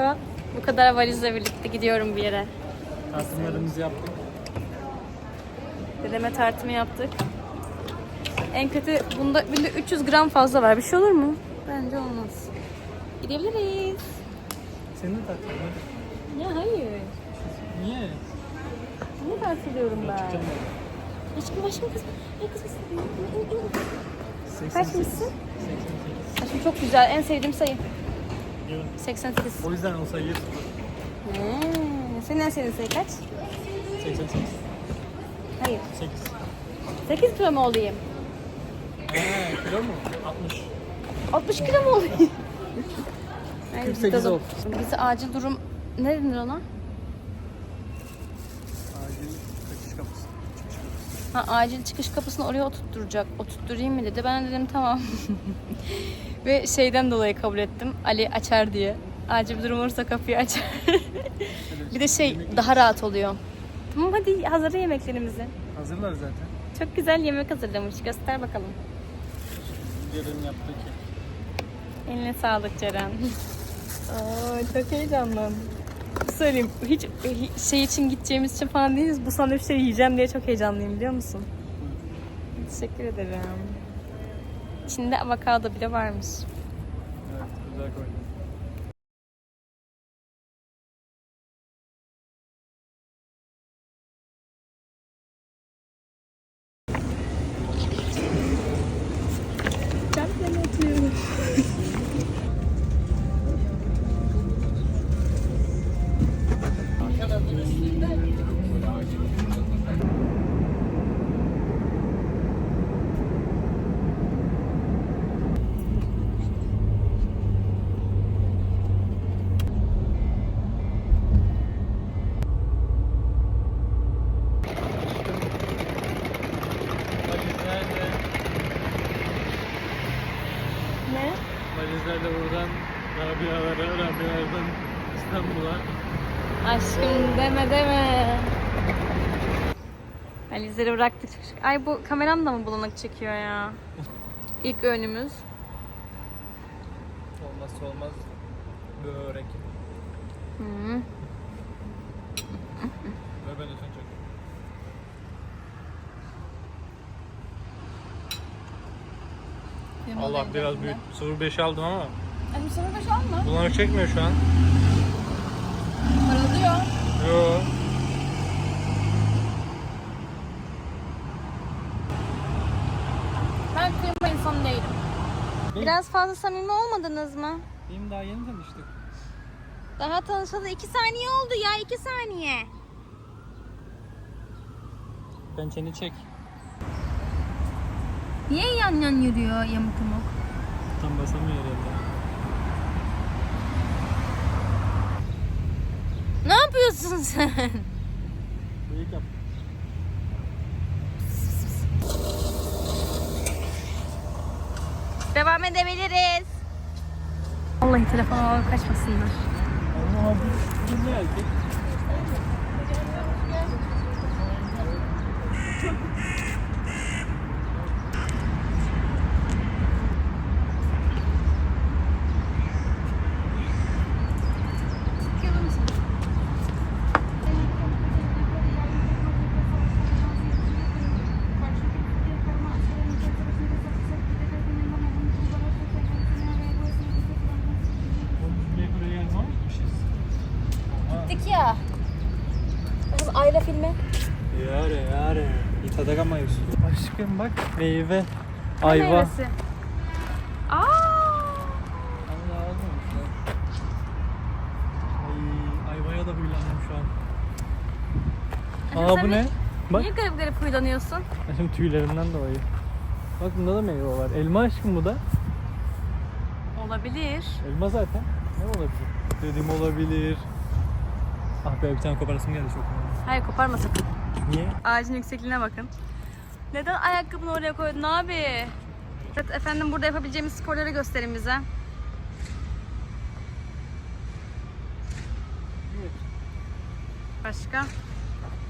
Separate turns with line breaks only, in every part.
defa bu kadar valizle birlikte gidiyorum bir yere.
Tartımlarımızı yaptık.
Dedeme tartımı yaptık. En kötü bunda, bunda 300 gram fazla var. Bir şey olur mu? Bence olmaz. Gidebiliriz.
Senin tartın hadi.
Ya hayır.
Niye?
Niye tartılıyorum ben? Aşkım aşkım kız. Ay kız kız.
ben.
Kaçmışsın?
88.
Aşkım çok güzel. En sevdiğim sayı.
Yok.
88.
O yüzden o sayıyı
Hmm. Senin en sevdiğin sayı kaç?
88.
Hayır.
8.
8 kilo mu olayım?
Eee kilo mu? 60.
60 kilo mu olayım? Hayır,
48
gidelim.
ol.
Bizi acil durum... Ne denir ona?
Acil kaçış kapısı.
Ha, acil çıkış kapısını oraya oturtturacak. Oturtturayım mı dedi. Ben de dedim tamam. Ve şeyden dolayı kabul ettim. Ali açar diye. Acil bir durum olursa kapıyı açar. bir de şey daha rahat oluyor. Tamam hadi hazırla yemeklerimizi.
Hazırlar zaten.
Çok güzel yemek hazırlamış. Göster bakalım.
Yarın yaptığı ki.
Eline sağlık Ceren. Aa, çok heyecanlandım. Söyleyeyim hiç hi- şey için gideceğimiz için falan değiliz. Bu sandviçleri yiyeceğim diye çok heyecanlıyım biliyor musun? Teşekkür ederim. İçinde avokado bile varmış.
Evet güzel koydum.
Valizleri bıraktık. Ay bu kameram da mı bulanık çekiyor ya? İlk önümüz.
Olmazsa olmaz börek.
Hı.
Ve ben de sen çok. Allah biraz büyük. 0.5 aldım ama
sana baş alma.
bulanık çekmiyor şu an.
Parılıyor.
Yo.
Biraz fazla samimi olmadınız mı?
Benim daha yeni tanıştık.
Daha tanışalı iki saniye oldu ya iki saniye.
Ben seni çek.
Niye yan yan yürüyor yamuk yumuk?
Tam basamıyor herhalde.
Ne yapıyorsun sen?
Bıyık yap.
Devam edebiliriz. Vallahi telefon alıp kaçmasınlar.
Allah. Bu ne erkek? Aşkım bak meyve. Ayva.
Meyvesi. Aa!
Allah. Ay, ayvaya da huylandım şu an. Aa bu ne? Bak.
Niye garip garip huylanıyorsun?
Şimdi tüylerinden dolayı. Bak bunda da meyve var. Elma aşkım bu da.
Olabilir.
Elma zaten. Ne olabilir? Dedim olabilir. Ah be bir tane koparasım geldi çok.
Hayır koparma sakın.
Niye?
Ağacın yüksekliğine bakın. Neden ayakkabını oraya koydun abi? Evet efendim burada yapabileceğimiz sporları gösterin bize. Başka?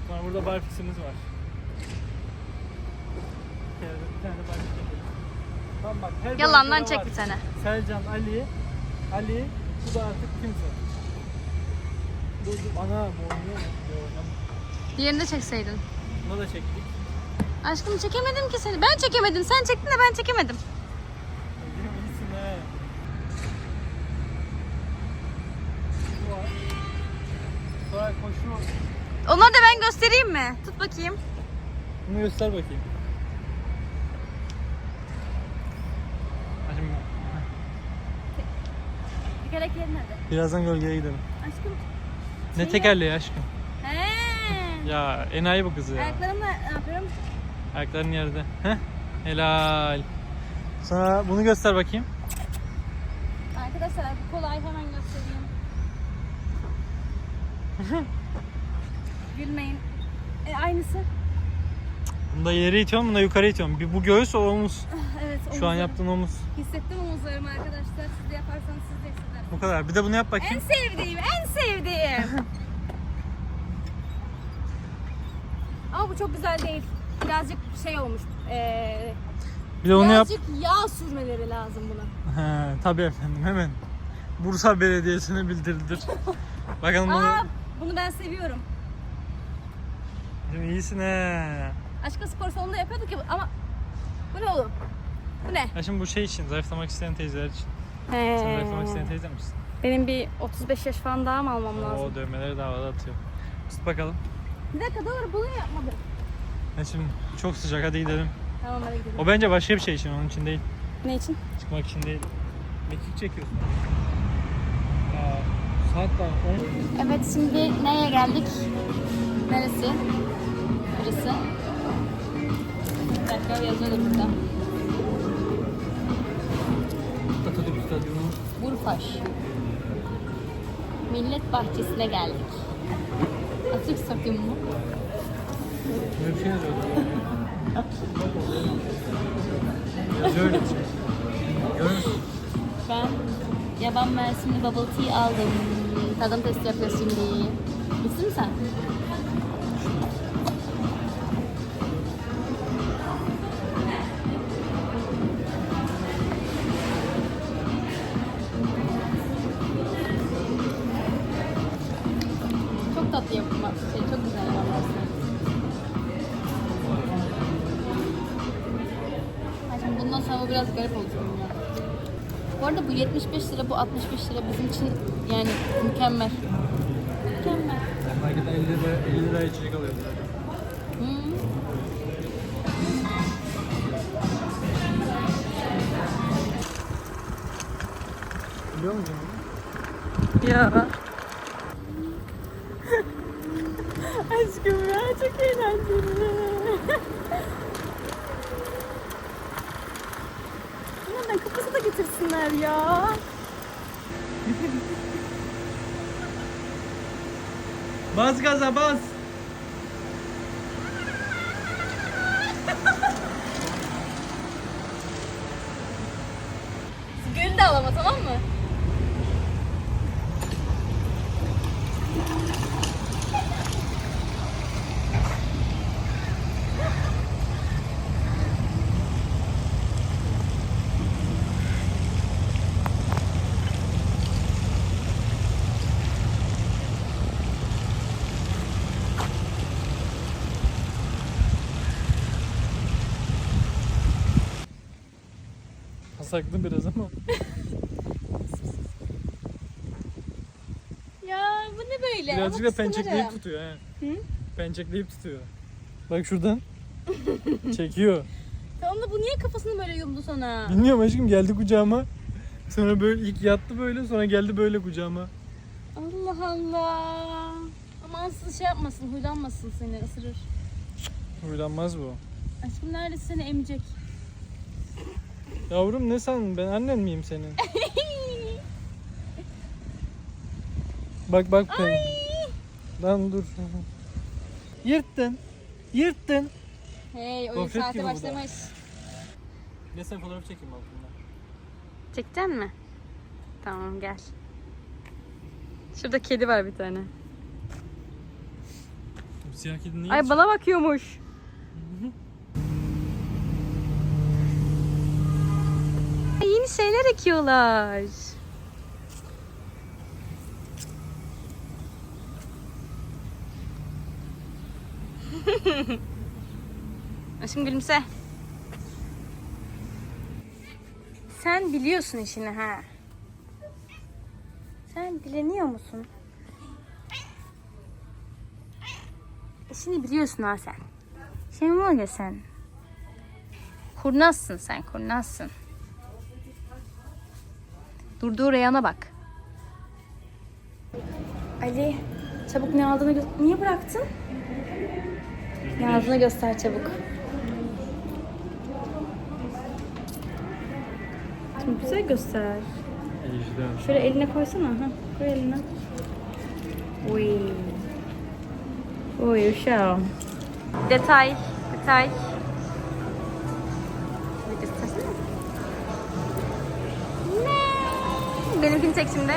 Sonra burada barfisimiz var. Tane- bir tane. Tamam bak her
Yalandan çek
var.
bir tane.
Selcan, Ali, Ali, bu da artık kimse. Dur ana bu oynuyor mu?
Diğerini de çekseydin.
Buna da çektik.
Aşkım çekemedim ki seni. Ben çekemedim. Sen çektin de ben çekemedim. Onları da ben göstereyim mi? Tut bakayım.
Bunu göster bakayım. Ha, Şimdi
Tekerlekleri nerede?
birazdan gölgeye gidelim.
Aşkım.
Ne tekerleği aşkım?
He.
Ya enayi bu kızı ya.
Ayaklarımla ne yapıyorum?
Ayakların yerde. Heh. Helal. Sonra bunu göster bakayım.
Arkadaşlar bu kolay hemen göstereyim. Gülmeyin. E, aynısı.
Bunda yere itiyorum, bunda yukarı itiyorum. Bir bu göğüs, o omuz.
Evet.
Şu an
omuzlarım.
yaptığın omuz.
Hissettim omuzlarımı arkadaşlar. Siz de yaparsanız siz de hissedersiniz.
Bu kadar. Bir de bunu yap
En
bakayım.
sevdiğim, en sevdiğim. Ama bu çok güzel değil. Birazcık şey olmuş. Ee,
Bir de onu yap.
birazcık yağ sürmeleri lazım buna.
He, tabii efendim hemen. Bursa Belediyesi'ne bildirdir. Bakalım bunu.
Aa, bunu ben seviyorum.
Şimdi iyisin he.
Aşkın spor salonunda yapıyorduk ya ama bu ne oğlum? Bu ne?
Ya şimdi bu şey için, zayıflamak isteyen teyzeler için. Sen zayıflamak isteyen teyze misin?
Benim bir 35 yaş falan daha mı almam lazım?
O dövmeleri de havada atıyor. Tut bakalım.
Bir dakika doğru bunu yapmadım.
Ya şimdi çok sıcak hadi gidelim.
Tamam hadi gidelim.
O bence başka bir şey için, onun için değil.
Ne için?
Çıkmak için değil. Mekik çekiyorsun. Aa, saat daha 10.
Evet şimdi neye geldik? Neresi? Burası. Bir dakika yazıyordu burada.
Atatürk Stadyumu.
Burfaş. Millet Bahçesi'ne geldik. Atatürk Stadyumu mu?
Böyle bir şey yazıyordu. Yazıyor öyle?
Ben yaban mersimli bubble tea aldım. Tadım testi yapıyoruz şimdi. Bitsin mi sen? Bu biraz garip olacak. ya. Bu arada bu 75 lira, bu 65 lira bizim için yani mükemmel. Mükemmel.
Marketten 50 lira, 50 liraya içecek alıyordu.
Hmm.
Biliyor musun?
Ya. Aşkım ya çok eğlenceli. Bunlardan kafası da getirsinler ya.
Bas gaza bas.
Gül de al ama tamam mı?
Pasaklı biraz ama.
Ya bu ne böyle?
Birazcık da pençekleyip tutuyor he.
Hı?
Pençekleyip tutuyor. Bak şuradan. Çekiyor.
Tamam da bu niye kafasını böyle yumdu sana?
Bilmiyorum aşkım geldi kucağıma. Sonra böyle ilk yattı böyle sonra geldi böyle kucağıma.
Allah Allah. Aman siz şey yapmasın, huylanmasın seni, ısırır.
Huylanmaz bu.
Aşkım neredeyse seni emecek.
Yavrum ne sandın ben annen miyim senin? Bak bak ben. Lan dur. Yırttın. Yırttın.
Hey oyun
Gofret
saati
gibi bu da.
başlamış.
Ne sen fotoğraf çekeyim altından.
Çekeceksin mi? Tamam gel. Şurada kedi var bir tane.
Bu siyah kedi niye
Ay bana bakıyormuş. şeyler ekiyorlar. Aşkım gülümse. Sen biliyorsun işini ha. Sen bileniyor musun? İşini biliyorsun ha sen. Şey mi oluyor sen? Kurnazsın sen, kurnazsın. Durduğu reyana bak. Ali çabuk ne aldığını gö- Niye bıraktın? Ne aldığını göster çabuk. Şimdi güzel göster.
Ejder.
Şöyle eline koysana. Ha, koy eline. Uy. Uy uşağım. Detay. Detay. Benimkini çek şimdi.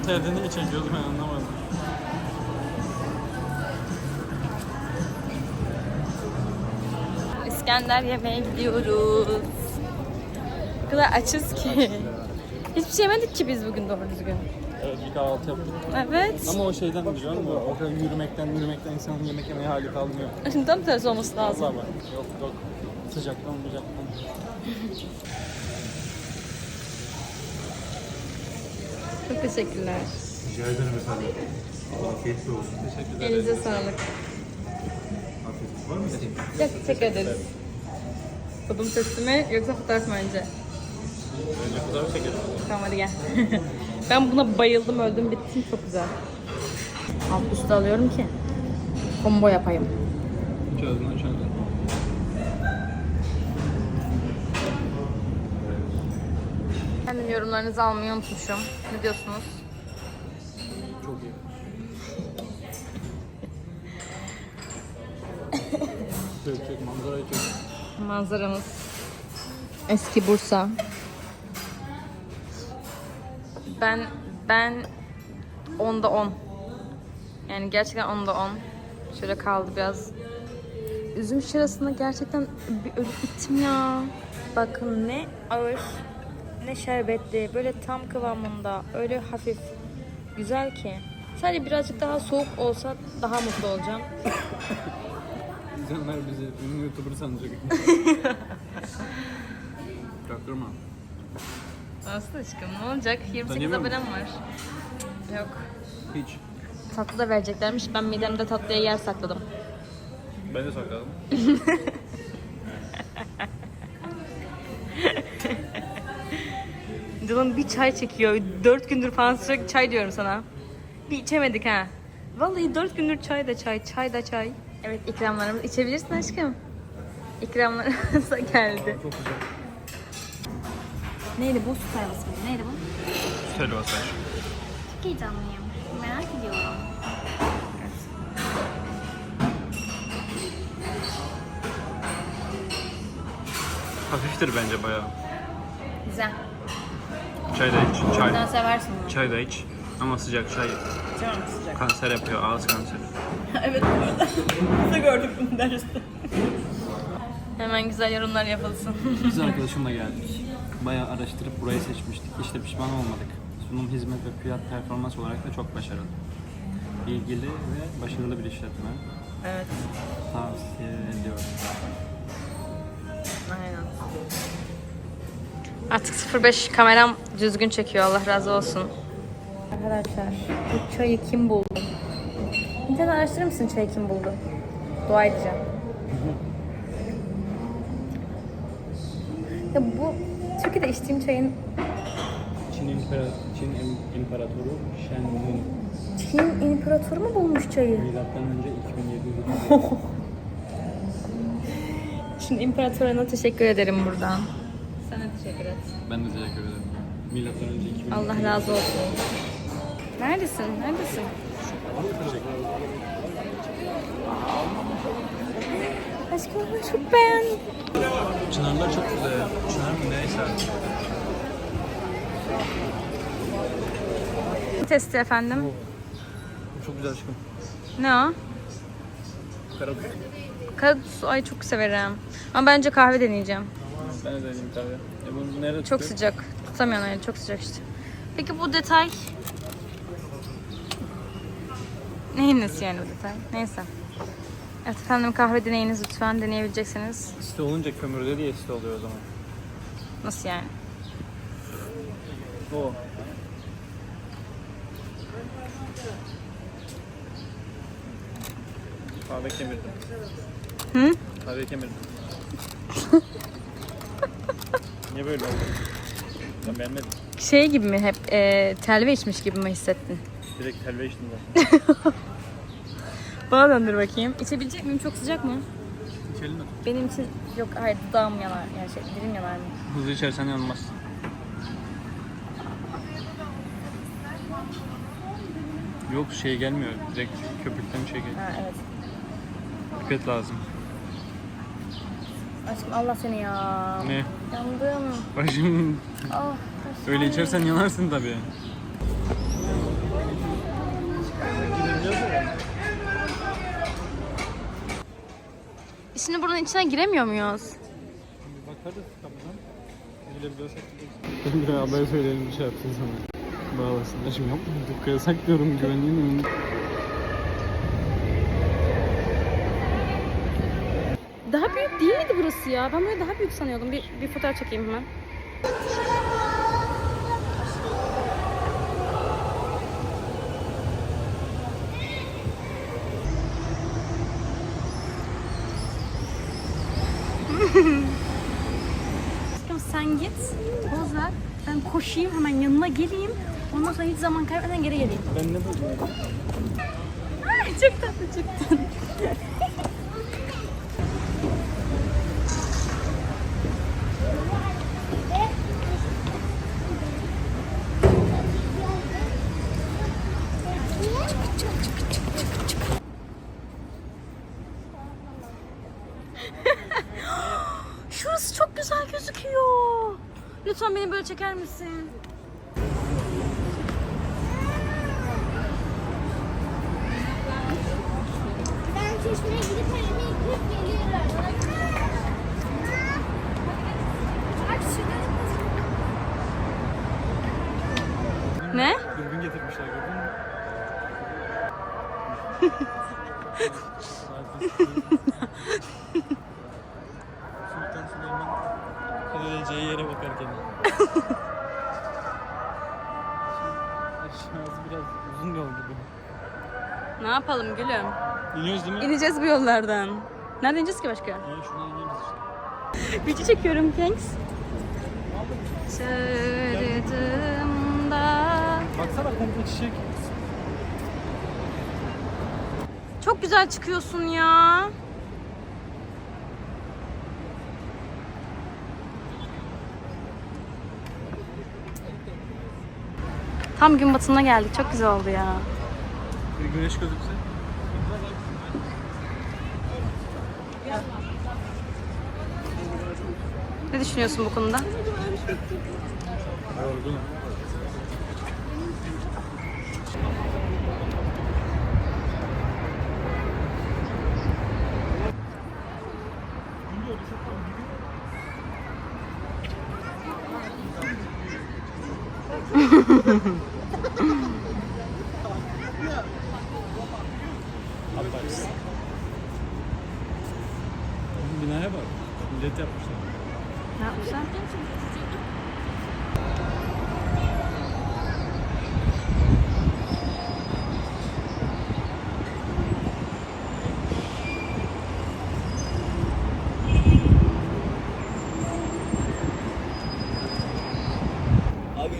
Ortaya niye çekiyordu ben anlamadım.
İskender yemeğe gidiyoruz. O kadar açız ki. Hiçbir şey yemedik ki biz bugün doğru düzgün.
Evet bir kahvaltı yaptık.
Evet.
Ama o şeyden biliyor musun? O kadar yürümekten yürümekten insanın yemek yemeye hali kalmıyor.
Şimdi tam tersi olması lazım.
Vallahi bak. Yok yok. Sıcaktan sıcaktan.
Çok teşekkürler.
Rica ederim efendim. Afiyetli olsun.
Teşekkürler.
Elinize sağlık.
Afiyet var mı?
Çok teşekkür ederiz. Tadım testi mi yoksa fotoğraf mı önce?
Önce fotoğraf çekelim.
Tamam hadi gel. ben buna bayıldım öldüm bittim çok güzel. Alt üstü alıyorum ki combo yapayım.
Hiç ağzından şöyle.
Kendim yorumlarınızı almayı unutmuşum. Ne diyorsunuz?
Çok iyi. çek çek manzarayı çek.
Manzaramız. Eski Bursa. Ben ben onda 10. Yani gerçekten onda 10. Şöyle kaldı biraz. Üzüm şırasına gerçekten bir ölüp gittim ya. Bakın ne ağır ne şerbetli. Böyle tam kıvamında. Öyle hafif. Güzel ki. Sadece birazcık daha soğuk olsa daha mutlu olacağım.
İnsanlar bizi ünlü YouTuber sanacak. Çaktırma.
Nasıl aşkım ne olacak? 28
Tanıyamam.
abonem var. Yok.
Hiç.
Tatlı da vereceklermiş. Ben midemde tatlıya yer sakladım.
Ben de sakladım.
Canım bir çay çekiyor. Dört gündür falan sürekli çay diyorum sana. Bir içemedik ha. Vallahi dört gündür çay da çay, çay da çay. Evet ikramlarımız. içebilirsin aşkım. İkramlarımız da geldi.
Çok güzel.
Neydi bu? Süt helvası mıydı? Neydi bu?
Helva saç.
Çok heyecanlıyım. Merak ediyorum.
Hafiftir bence bayağı.
Güzel.
Çay da iç. Çay.
Sen seversin bunu.
Çay da iç. Ama sıcak çay
Tamam sıcak.
kanser yapıyor. Ağız kanseri.
evet bu arada. Nasıl gördük bunu derste. Hemen güzel yorumlar yapılsın.
Biz arkadaşımla geldik. Bayağı araştırıp burayı seçmiştik. İşte pişman olmadık. Sunum, hizmet ve fiyat performans olarak da çok başarılı. İlgili ve başarılı bir işletme.
evet.
Tavsiye ediyorum.
Aynen. Artık 05 kameram düzgün çekiyor. Allah razı olsun. Arkadaşlar bu çayı kim buldu? İnternet araştırır mısın çayı kim buldu? Dua edeceğim. Ya bu Türkiye'de içtiğim çayın
Çin, İmpara Çin İm- İmparatoru Shen Nung
Çin imparatoru mu bulmuş çayı?
milattan önce 2700
Çin imparatoruna teşekkür ederim buradan. Sana teşekkür et.
Ben de teşekkür ederim. Milattan önce 2000
Allah razı olsun. Neredesin? Neredesin? Aşkım çok beğendim.
Çınarlar çok güzel. Çınar mı neyse.
Testi efendim.
Çok güzel aşkım.
Ne o?
Karadut.
Karadut ay çok severim. Ama bence kahve deneyeceğim.
Ben de deneyeyim tabii. E bunu nerede
Çok
tutuyor?
sıcak. Tutamıyorum öyle çok sıcak işte. Peki bu detay Neyin nesi yani bu detay? Neyse. Evet efendim kahve deneyiniz lütfen deneyebileceksiniz.
İste olunca kömürde diye iste oluyor o zaman.
Nasıl yani?
O. Kahve kemirdim.
Hı?
Kahve kemirdim. Niye böyle oldu? Ben beğenmedim.
Şey gibi mi hep e, telve içmiş gibi mi hissettin?
Direkt telve içtim ben.
Bana döndür bakayım. İçebilecek miyim? Çok sıcak mı?
İçelim mi?
Benim için yok hayır dudağım yanar. Yani şey dilim yanar mı?
Hızlı içersen yanmaz. Yok şey gelmiyor. Direkt köpükten şey geliyor.
Ha evet.
Pipet lazım.
Aşkım Allah seni ya.
Ne?
Yandım.
Başım
Ah.
öyle içersen yanarsın tabii.
Şimdi buranın içine giremiyor muyuz?
Bakarız kapıdan. Girebiliyorsak Ben bir haber söyleyelim bir şey yapsın sana. Bağlasın. Şimdi yapma. Dukka yasak diyorum güvenliğin önünde.
Daha büyük değil miydi burası ya? Ben böyle daha büyük sanıyordum. Bir, bir fotoğraf çekeyim hemen. Sen git, poz ver. Ben koşayım hemen yanına geleyim. Ondan sonra hiç zaman kaybetmeden geri geleyim.
Ben ne buldum?
Ay, çok tatlı çok tatlı. Şurası çok güzel gözüküyor. Lütfen beni böyle çeker misin?
Ben çeşmeye gidip elimi yıkayıp geliyorum.
Ne?
Dürbün getirmişler gördün mü?
Ne yapalım gülüm?
İniyoruz değil mi?
İneceğiz bu yollardan. Nereden ineceğiz ki başka?
Ya şuradan iniyoruz işte.
Video çekiyorum thanks. Sırtımda
Baksana komple çiçek.
Çok güzel çıkıyorsun ya. Tam gün batımına geldik. Çok güzel oldu ya.
Bir güneş gözükse.
Ne düşünüyorsun bu konuda?
Yorgunum. Binaya bak. Millet yapmışlar.
Ne yapmışlar?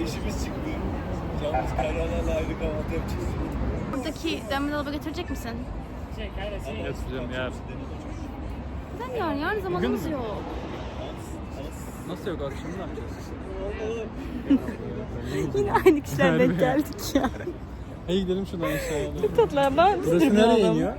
İşimiz çıktı. Camımız kararlarla ayrı kahvaltı yapacağız.
Buradaki demir dolaba götürecek misin?
Götüreceğim ya.
Neden yarın? Yarın zamanımız yok.
Nasıl yok akşam ne yapacağız?
Yine aynı kişiler denk geldik ya.
Hey gidelim şuradan aşağıya.
Tatlı ben
Burası nereye iniyor?